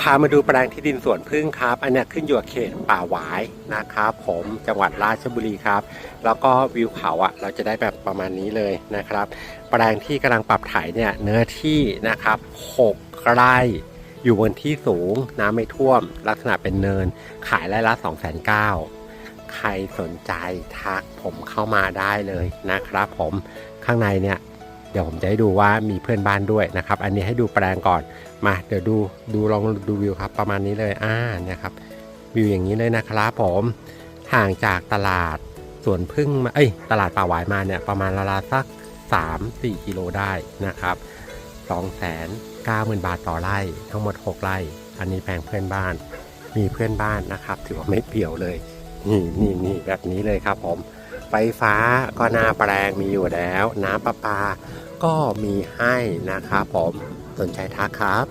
พามาดูแปลงที่ดินสวนพึ่งครับ อันนี้ขึ้นอยู่กับเขตป่าหวายนะครับผมจังหวัดราชบุรีครับ แล้วก็วิวเขาอะเราจะได้แบบประมาณนี้เลยนะครับ แปลงที่กำลังปรับไถเนี่ยเนื้อที่นะครับ6ไร่อยู่บนที่สูงน้ำไม่ท่วม ลักษณะเป็นเนิน ขายไร่ละ2 9 0 0 0ใครสนใจทักผมเข้ามาได้เลยนะครับผมข้างในเนี่ย เดี๋ยวผมจะให้ดูว่ามีเพื่อนบ้านด้วยนะครับ อันนี้ให้ดูแปลงก่อนมาเดี๋ยวดูดูลองดูวิวครับประมาณนี้เลยอ่าเนี่ยครับวิวอย่างนี้เลยนะครับผมห่างจากตลาดสวนพึ่งมาเอ้ยตลาดป่าหวายมาเนี่ยประมาณราวๆสัก 3-4 กิโลได้นะครับ290,000 บาทต่อไร่ทั้งหมด 6 ไร่ อันนี้แปลงเพื่อนบ้าน มีเพื่อนบ้านนะครับ ถือว่าไม่เปี่ยวเลย นี่นี่นี่แบบนี้เลยครับผม ไฟฟ้าก็หน้าแปลงมีอยู่แล้ว น้ำประปาก็มีให้นะครับผมสนใจทักครับ